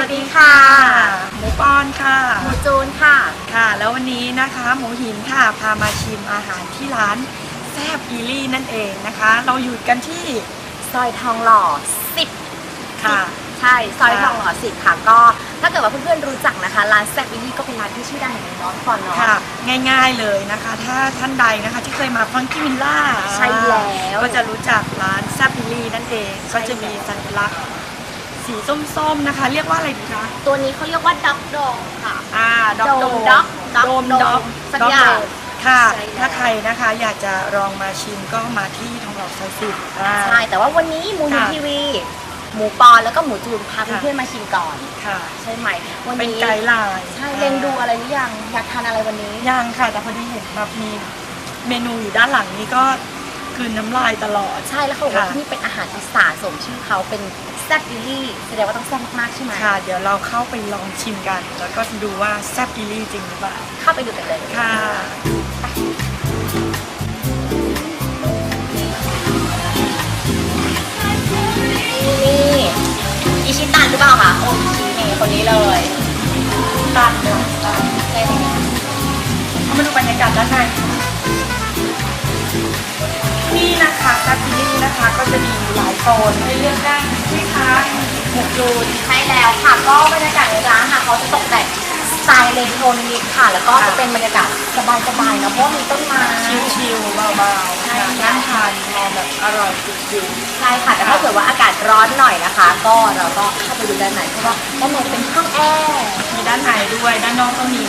วัสดีค่ะ หมูปอนค่ะ หมูจูนค่ะ ค่ะ แล้ววันนี้นะคะหมูหินค่ะ พามาชิมอาหารที่ร้านแซบอีลี่นั่นเองนะคะ เราอยู่กันที่ซอยทองหล่อสิบค่ะ ใช่ ซอยค่ะทองหล่อสิบค่ะ ก็ถ้าเกิดว่าเพื่อนๆรู้จักนะคะ ร้านแซ่บวิลลี่ก็เป็นร้านที่ชื่อดังของน้องฟอนเนาะค่ะ ง่ายๆเลยนะคะ ถ้าท่านใดนะคะที่เคยมาฟังกี้วิลล่า ใช่แล้ว ก็จะรู้จักร้านแซบอีลี่นั่นเอง ก็จะมีสัญลักษณ์ สีส้มๆนะคะ เรียกว่าอะไรดีคะ ตัวนี้เขาเรียกว่าด็อกดองค่ะ อ่าด็อกโดโดมด็อกด็อกโดมโดมด็อกสักด็อกอย่างโดมค่ะ ใช่แล้ว ถ้าใครนะคะอยากจะลองมาชิมก็มาที่ทองหล่อซอยสิบอ่า ใช่ แต่ว่าวันนี้หมูหินค่ะทีวี หมูปอนแล้วก็หมูจูนพาค่ะ เพื่อนๆมาชิมก่อน ค่ะ ใช่ไหม วันเป็นนี้ ไกด์ไลน์ใช่เล็งดูอะไรหรือยัง อยากทานอะไรวันนี้ ยังค่ะ แต่พอดีเห็นแบบมีเมนูอยู่ด้านหลังนี้ก็คืนน้ำลายตลอด ใช่แล้วเขาบอกว่าค่ะ ที่นี่เป็นอาหารอีสานสมชื่อเขาเป็น แซ่บวิลลี่แสดงว่าต้องแซ่บมากๆใช่ไหมค่ะ เดี๋ยวเราเข้าไปลองชิมกัน แล้วก็ดูว่าแซ่บอีลี่จริงหรือเปล่า เข้าไปดูกันเลยค่ะ นี่อิชิตันหรือเปล่าคะโออิชินี่คนนี้เลยตัดค่ะตัดใช่ไหมเข้ามาดูบรรยากาศด้านใน นี่นะคะแซ่บอีลี่นะคะก็จะมีหลายโซนให้เลือกได้ใช่ไหมคะหมกจูนใช่แล้วค่ะก็บรรยากาศในร้านค่ะเขาจะตกแต่งสไตล์อิเลโทรนิกค่ะ แล้วก็จะเป็นบรรยากาศสบายๆเนอะเพราะว่ามีต้นไม้ ชิลๆเบาๆค่ะนั่งทานมองแบบอร่อยจิบใช่ค่ะ แต่ถ้าเกิดว่าอากาศร้อนหน่อยนะคะ ก็เราก็เข้าไปดูด้านในเพราะว่าด้านในเป็นห้องแอร์ๆมีด้านในด้วย ด้านนอกก็มี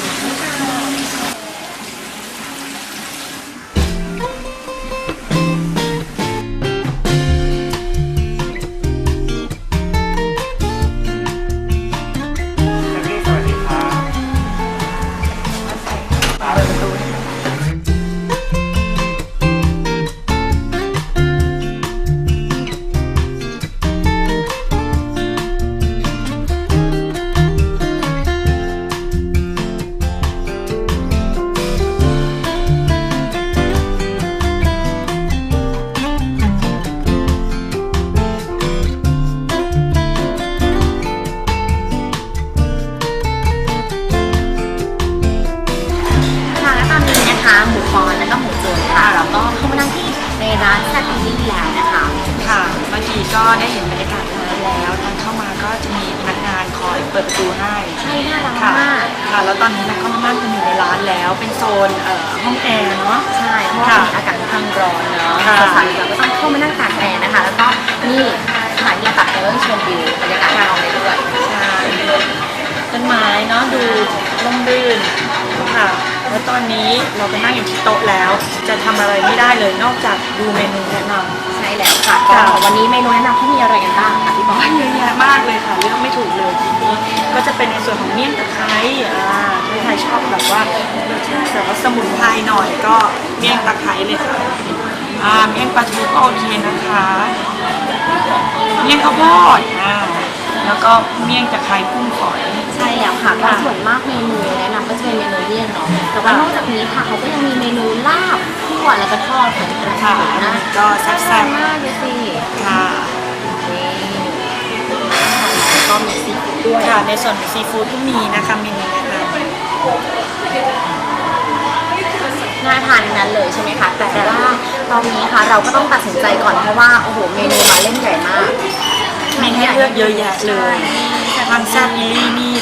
บรรยากาศร้านแล้วทางเข้ามาก็จะมีพนักงานคอยเปิดประตูให้ใช่น่ารักค่ะมากค่ะ แล้วตอนนี้เราก็มานั่งกันอยู่ในร้านแล้ว เป็นโซนเอ่อห้องแอร์เนาะ ใช่เพราะว่ามีอากาศค่อนข้างร้อนเนาะค่ะ สาวๆเราก็ต้องเข้ามานั่งตากแอร์นะคะ แล้วก็นี่สถานที่ตัดแอร์ชมวิวบรรยากาศข้างนอกได้ด้วยใช่ต้นไม้เนาะดูร่มรื่นค่ะ แล้วตอนนี้เราก็นั่งอยู่ที่โต๊ะแล้ว จะทำอะไรไม่ได้ เลยนอกจากดูเมนูแนะนำ ใช่แล้วค่ะก็ค่ะ วันนี้เมนูแนะนำที่มีอะไรกันบ้างคะพี่บอลเยอะแยะมากเลยค่ะเลือกไม่ถูกเลยทีนี้ก็จะเป็นในส่วนของเมี่ยงตะไคร้อ่าถ้าใครชอบแบบว่ารสชาติแบบว่าสมุนไพรหน่อยก็เมี่ยงตะไคร้เลยค่ะอ่าเมี่ยงปลาทูก็โอเคนะคะ เมี่ยงข้าวโพดอ่าแล้วก็เมี่ยงตะไคร้กุ้งฝอย ใช่แล้วค่ะก็ค่ะส่วนมากเมนูแนะนำก็จะเป็นเมนูเลี่ยงเนาะแต่ว่านอกจากนี้ค่ะเขาก็ยังมีเมนูลาบ คั่วแล้วก็ทอดของกระค่ะนะก็แซ่บมากเลยสิค่ะนี่แล้วก็มีซีฟู้ดด้วยค่ะในส่วนของซีฟู้ดก็มีนะคะเมนูแนะนำน่าทานทั้งนั้นเลยใช่ไหมคะ แต่ว่าตอนนี้ค่ะเราก็ต้องตัดสินใจก่อนเพราะว่าโอ้โหเมนูมาเล่นใหญ่มากมีให้เลือกเยอะแยะเลยทางแซ่บอีลี่นี่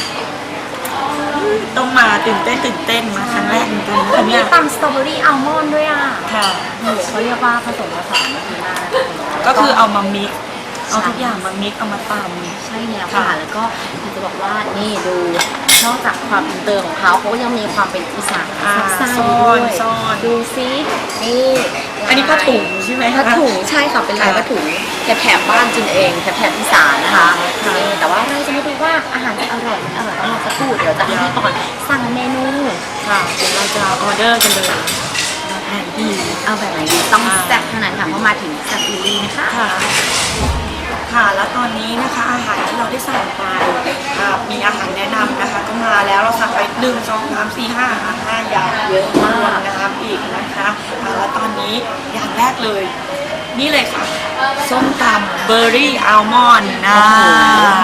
ต้องมาตื่นเต้นตื่นเต้นมาครั้งแรกเหมือนกันนะคะมีเนี่ยตำสตรอเบอรี่อัลมอนด์ด้วยอะค่ะ โอ้โหเขาเรียกว่าผสมผสานดีมากก็คือเอามามิกซ์เอาทุกอย่างมามิกซ์เอามาตำ ใช่แล้วค่ะ ค่ะ แล้วก็อยากจะบอกว่านี่ดู นอกจากความอินเตอร์ของเขาเขาก็ยังมีความเป็นอีสานอ่าซับซ้ซ่ออนด้วยซ่อน ดูซินี่ อันนี้ผ้าถุงใช่ไหมคะผ้าถุงใช่ค่ะเป็นลายค่ะผ้าถุงแถบแถบบ้านจินเองแถบแถบอีสานนะคะค่ะนี่แต่ว่าเราจะไม่ดูว่าอาหารจะอร่อยไม่อร่อยต้องรอสักครู่เดี๋ยวจะให้พี่ก่อนสั่งเมนูค่ะเดี๋ยวเราจะออเดอร์กันเลยแผนที่เอาแบบไหนดีต้องอ่าแซ่บเท่านั้นค่ะเพราะมาถึงแซ่บอีลีนะคะ ค่ะค่ะ แล้วตอนนี้นะคะอาหารที่เราได้สั่งไปอ่ามีอาหารแนะนำนะคะ ก็มาแล้วเราสั่งไปหนึ่งสองสามสี่ห้าอาหารห้าอย่างเยอะมากรวมน้ำอีกนะคะอ่าแล้วตอนนี้อย่างแรกเลย นี่เลยค่ะส้มตำเบอร์รี่อัลมอนด์นะ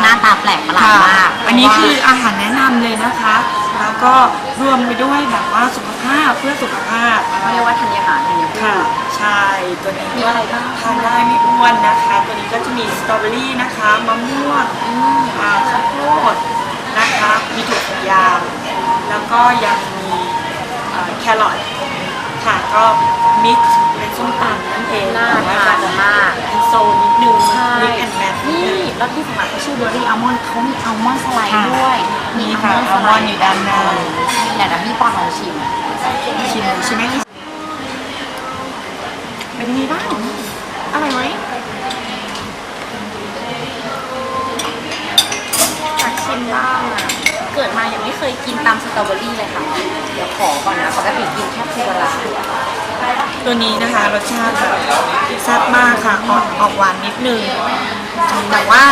หน้าตาแปลกประหลาดมาก อันนี้คืออาหารแนะนำเลยนะคะแล้ว ก็รวมไปด้วยแบบว่าสุขภาพเพื่อสุขภาพเขาเรียกว่าธัญญาหารธัญพืช ค่ะใช่ตัวนี้มีอะไรบ้าง ทานได้ไม่อ้วนนะคะ ตัวนี้ก็จะมีสตรอเบอรี่นะคะมะม่วงอ่าข้าวโพดนะคะ มีถั่วฝักยาว แล้วก็ยังมีอ่าแครอท ค่ะก็มิกซ์เป็นส้มตำนั่นเองน่าแต่ว่าทานมากเป็นโซนนิดนึงใช่มิกแอนด์แมทนี่แล้วที่สำคัญเขาชื่อเบอร์รี่อัลมอนด์เขามีอัลมอนด์สไลด์ค่ะด้วย มีค่ะอัลมอนด์อยู่ด้านหน้าเนี่ยเดี๋ยวพี่ปอนลองชิมชิมใช่ไหมคะเป็นยังไงบ้างอร่อยไหม ดมายังไม่เคยกินตามสตรอเบอรี่เลยค่ะ เดี๋ยวขอก่อนนะปกติกินแค่ทีละลายตัวนี้นะคะรสชาติแบบแซ่บมากค่ะออกออกหวานนิดนึง แต่ว่า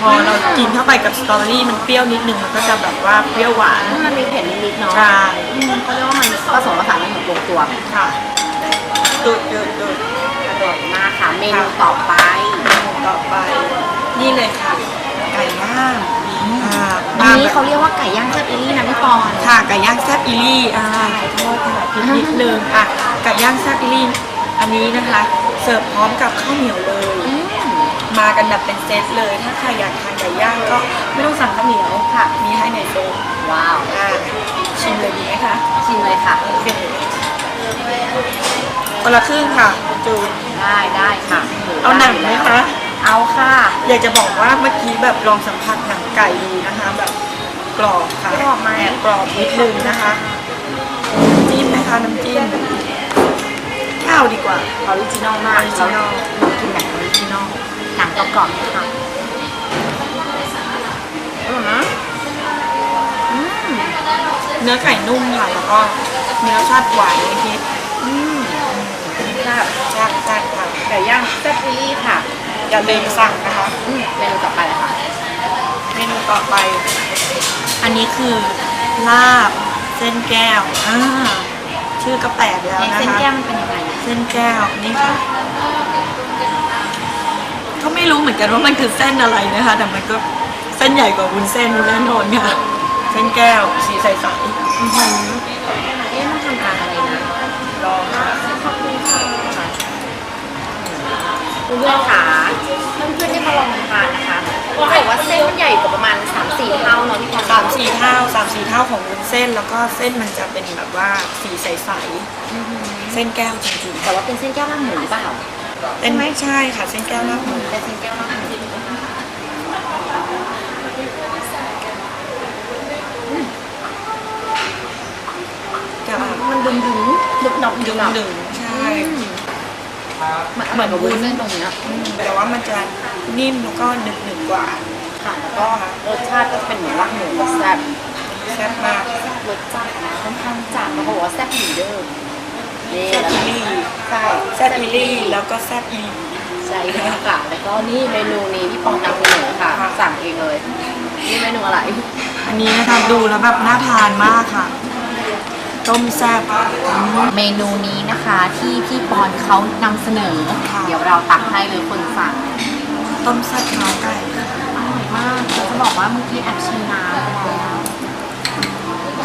พอเรากินเข้าไปกับสตรอเบอรี่มันเปรี้ยวนิดนึงมันก็จะแบบว่าเปรี้ยวหวานมันมีเผ็ดนิดๆเนาะใช่อืมเขาเรียกว่ามันผสมผสานกันเหมือนลงตัวค่ะดูดดูดดูดอร่อยมากค่ะเมนูต่อไปต่อไป นี่เลยค่ะ ไก่ย่าง อ่าอันนี้เขาเรียกว่าไก่ย่างแซ่บอิลี่นะพี่ปอนค่ะไก่ย่างแซ่บอิลี่อ่าขอโทษค่ะผิดนิดนึงค่ะไก่ย่างแซ่บอิลี่อันนี้นะคะ เสิร์ฟพร้อมกับข้าวเหนียวเลย อืมมากันแบบเป็นเซตเลย ถ้าใครอยากทานไก่ย่างก็ไม่ต้องสั่งข้าวเหนียวค่ะ มีให้ในเซตว้าว อ่าชิมเลยดีไหมคะชิมเลยค่ะ โอเคคนละครึ่งค่ะจูน ได้ได้ค่ะเอาหนังไหมคะ เอาค่ะ อยากจะบอกว่าเมื่อกี้แบบลองสัมผัสหนัง ไก่ดูนะคะ แบบกรอบค่ะกรอบไหม แอบกรอบนิดนึงนะคะน้ำจิ้มนะคะน้ำจิ้มข้าวดีกว่าออริจินอลมากออริจินอลเรากินแบบออริจินอลหนังกรอบๆนะคะอร่อยนะอืมเนื้อไก่นุ่มค่ะ แล้วก็มีรสชาติหวานนิดอืมๆแซ่บแซ่บแซ่บค่ะไก่ย่างแซ่บอิลี่ค่ะอย่าลืมสั่งนะคะ อืมเมนูต่อไปเลยค่ะ เมนูต่อไป อันนี้คือลาบเส้นแก้วอ่าชื่อก็แปลกแล้วในนะคะ เส้นแก้วมันเป็นยังไง เส้นแก้วนี่ค่ะ ก็ไม่รู้เหมือนกันว่ามันคือเส้นอะไรนะคะ แต่มันก็เส้นใหญ่กว่าวุ้นเส้นแน่นอนค่ะ เส้นแก้วสีใสอื้อหือเอ๊ะมันทำจากอะไรนะๆลองค่ะขอบคุณค่ะเพื่อนๆค่ะเพื่อนๆที่มาลองทานนะคะเขา บอกว่าเส้นมันใหญ่กว่าประมาณ3-4เท่าเนาะพี่พรสามสี่เท่าสามสี่เท่าของวุ้นเส้นแล้วก็เส้นมันจะเป็นแบบว่าสีใสๆเส้นแก้วจริงแต่ว่าเป็นเส้นแก้วลาบหมูหรือเปล่าๆเป็นไม่ใช่ค่ะเส้นแก้วลาบหมูเป็นเส้นแก้วลาบหมูจะแบบมันดึงดึงดึงดอกดึดึงงดอกดึงๆใช่ เหมือนเหมือนกับวุ้นเส้นตรงเนี้ยอืมแต่ว่ามันจะนิ่มแล้วก็หนึบหนึบๆกว่าค่ะแล้วก็รสชาติก็จะเป็นเหมือนลาบหมูแซ่บแซ่บมากรสจัดนะค่อนข้างจัดเขาบอกว่าแซ่บเหมือนเดิมนี่แซ่บแล้วอีก็ลี่ใช่แซ่บอีลี่แล้วก็แซ่บอีหลีใช่เลยค่ะแล้วก็นี่เมนูนี้พี่ปองนำเสนอค่ะค่ะสั่งเองเลย นี่เมนูอะไร อันนี้นะคะดูแล้วแบบน่าทานมากค่ะ ต้มแซ่บเมนูนี้นะคะที่พี่ปอนเขานำเสนอค่ะเดี๋ยวเราตักให้เลยคนสั่งต้มแซ่บเท้าไก่ค่ะอร่อยมากจะบอกว่าเมื่อกี้แอบชิมน้ำไปแล้ว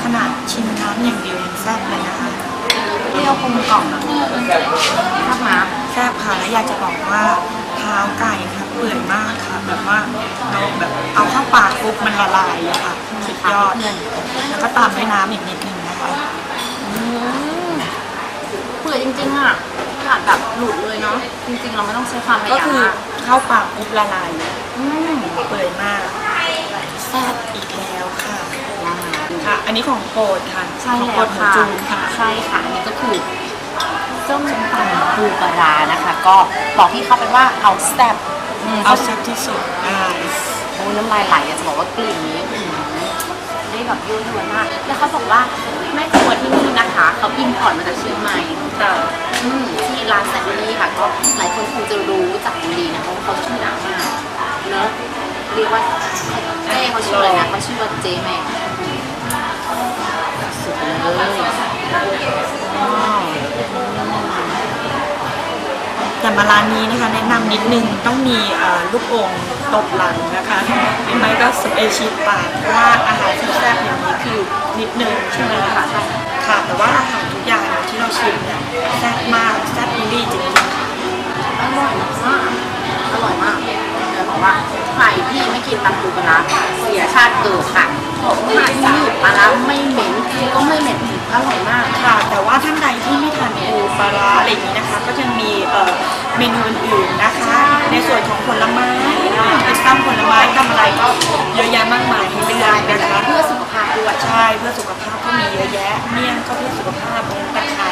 ขนาดชิมน้ำอย่างเดียวยังแซ่บเลยนะคะเปรี้ยวกลมกล่อมอะชอบน้แซ่บค่ะและอยากจะบอกว่าเท้าไก่ค่ะเปื่อยมากค่ะแบบว่าเราแบบเอาเข้าปากปุ๊บมันละลายเลยค่ะสุดยอดเพื่อนแล้วก็ตามด้วยน้ำอีกนิดนึงนะคะอืม เปื่อยจริงๆอะขาดแบบหลุดเลยเนาะ จริงๆ เราไม่ต้องใช้ความพก็ยายามคือมากเข้าปากปุ๊บละลายเลยอืมเปื่อยมากแซ่บอีกแล้วค่ะว้าวค่ะ อันนี้ของโปรดค่ะใช่ของโปรแล้ดวของค่ะจูนค่ะ ใช่ค่ะ อันนี้ก็คือส้มตำปูปลาร้านะคะ ก็บอกที่เขาไปว่าเอาแซ่บมเอาแซ่บที่สุดอ่าโอ้น้ำลายไหลอยากจะบอกว่ากลิ่นนี้อื้อหือได้ แบบยั่วยวนมากแล้วเขาบอกว่าแม่ครัวที่นี่นะคะเขาอินพอร์ตมาจากเชียงใหม่ค่ะอืมที่ร้านแซนด์นี่ค่ะก็หลายคนคงจะรู้จักกันดีนะเพราะว่าเขาชื่อดังมากเนอะเรียกว่าเจ๊เขาชื่ออะไรนะเขาชื่อว่าเจ๊แม่สุดเลย แต่มาร้านนี้นะคะแนะนำนิดนึงต้องมีเอ่อลูกโป่งตบหลังนะคะหรือไม่ก็สเปรย์ชีสปากเพราะว่าอาหารที่แซ่บอย่างนี้คือนิดนึงใช่ไหมคะค่ะแต่ว่าอาหารทุกอย่างที่เราชิมเนี่ยแซ่บมากแซ่บอีหลี่จริงๆค่ะอร่อยมากอร่อยมากเลยบอกว่าใครที่ไม่กินตำปูปลาร้าเสียชาติเกิดค่ะบอกว่าที่นี่ปลาร้าไม่เหม็นก็ไม่เหม็น อร่อยมากค่ะ แต่ว่าท่านใดที่ไม่ทานปูปลาร้าอะไรอย่างนี้นะคะ ก็จะมีเอ่อเมนูอื่นๆนะคะ ในส่วนของผลไม้เป็นตำผลไม้ตำอะไรก็เยอะแยะมากมายให้เลือกนะคะเพื่อสุขภาพด้วยใช่เพื่อสุขภาพก็มีเยอะแยะเมี่ยงก็เพื่อสุขภาพตะไคร้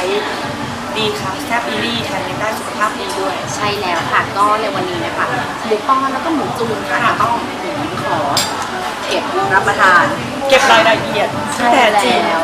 ดีค่ะแซ่บอีลี่แถมยังได้สุขภาพดีด้วย ใช่แล้วค่ะก็ในวันนี้นะคะหมูป้อนแล้วก็หมูจูนค่ะก็ต้องขอเก็บรับประทาน เก็บรายละเอียดแต่จริง แล้ว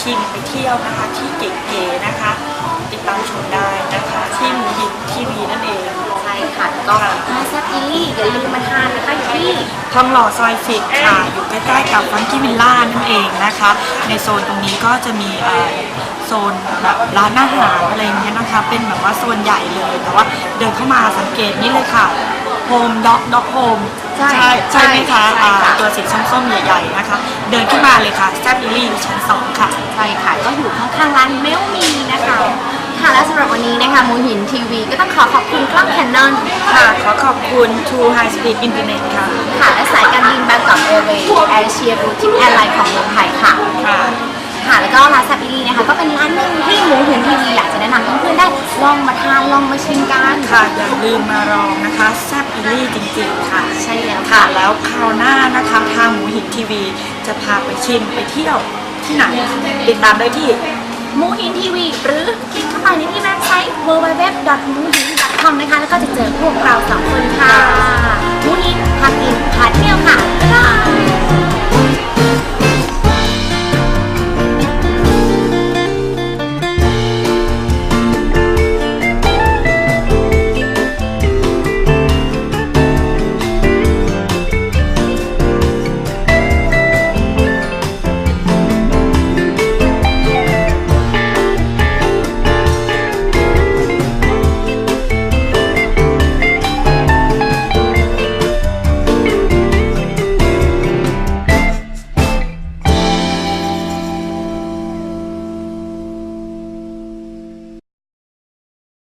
ชิมไปเที่ยวนะคะที่เก๋ๆนะคะ ติดตามชมได้นะคะที่หมูหินทีวีนั่นเองใช่ค่ะก็มาแซ่บอีลี่อย่าลืมมาทานนะคะอยู่ที่ทองหล่อซอยสิบค่ะ อยู่ใกล้ๆกับฟังกี้วิลล่านั่นเองนะคะ ในโซนตรงนี้ก็จะมีเอ่อโซนแบบร้านอาหารอะไรอย่างเงี้ยนะคะ เป็นแบบว่าโซนใหญ่เลย แต่ว่าเดินเข้ามาสังเกตนี่เลยค่ะ โฮมด็อกด็อกโฮมใช่ใช่ไหมคะใช่ค่ะ อ่าตัวสีส้มๆใหญ่ๆนะคะ เดินขึ้นมาเลยค่ะแซบอิลี่อยู่ชั้นสองค่ะ ใช่ค่ะก็อยู่ข้างๆร้านเมลมีนะคะค่ะและสำหรับวันนี้นะคะมูหินทีวีก็ต้องขอขอบคุณกล้องแคนนอนค่ะ ขอขอบคุณ True High Speed Internet ค่ะ ค่ะและสายการบินบางกอกแอร์เวย์แอร์เชียบูทิปแอร์ไลน์ของเมืองไทยค่ะ ค่ะ ค่ะ แล้วก็ร้านแซบอีลี่นะคะก็เป็นร้านหนึ่งที่หมูหินทีวีอยากจะแนะนำเพื่อนๆได้ลองมาทานลองมาชิมกันค่ะอย่าลืมมาลองนะคะแซบอิลี่จริงๆค่ะ ใช่แล้วค่ะ ค่ะแล้วคราวหน้านะคะทางหมูหินทีวี จะพาไปชิมไปเที่ยวที่ไหน ติดตามได้ที่ มูหินทีวีหรือคลิกเข้าไปในที่เว็บไซต์ www.muhin.com นะคะ แล้วก็จะเจอพวกเราสองคนค่ะมู